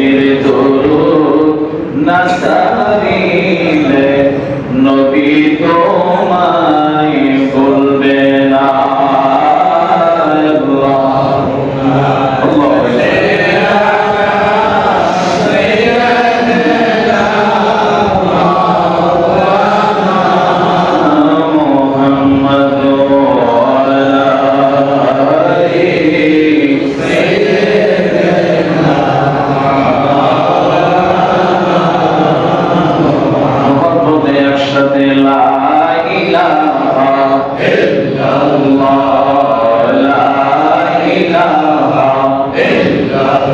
নবীর না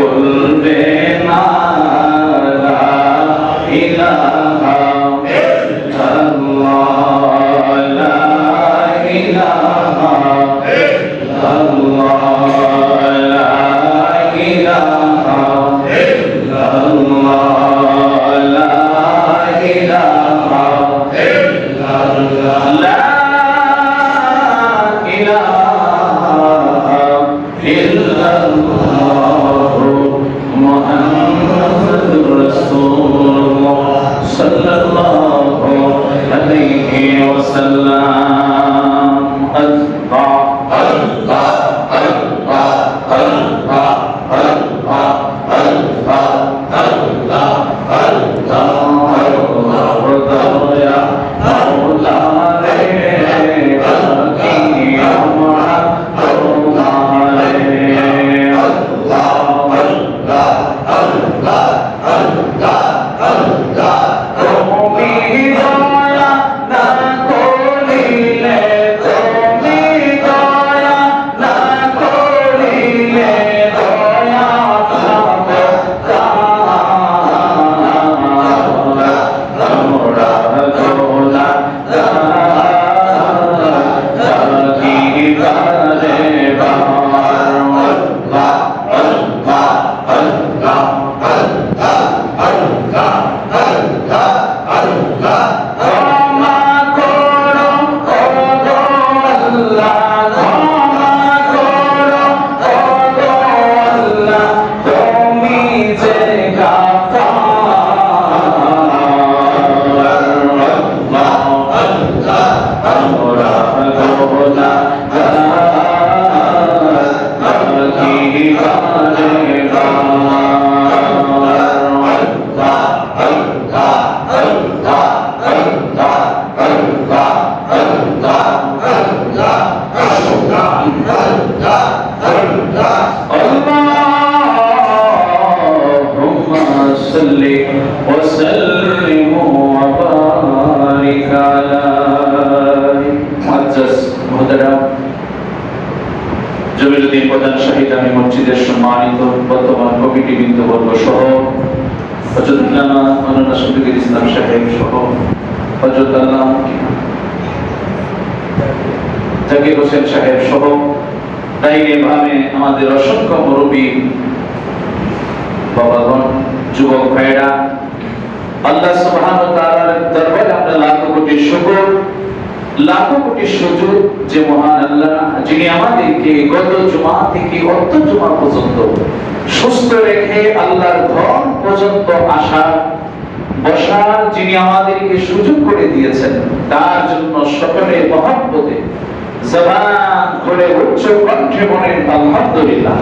বলবে না ইলাহা إلا الله وسلم শাহিদ আমি মসজিদের সম্মানিত বর্তমান কমিটি সহ ইসলাম সাহেব সহ জাকির হোসেন সাহেব সহ আমাদের অসংখ্য মুরব্বী, বাবাগণ, যুবক ভাইরা আল্লাহ সুবহানাহু ওয়া তাআলার দরবারে আমরা লাখো কোটি শুকর লাখো কোটি সুযোগ যে মহান আল্লাহ, যিনি আমাদেরকে গত থেকে অর্থ পর্যন্ত সুস্থ রেখে আল্লাহর পর্যন্ত বসার যিনি আমাদেরকে সুযোগ করে দিয়েছেন, তার জন্য সকলে মহাব্বতে জবান করে উচ্চ কণ্ঠে বলেন আলহামদুলিল্লাহ।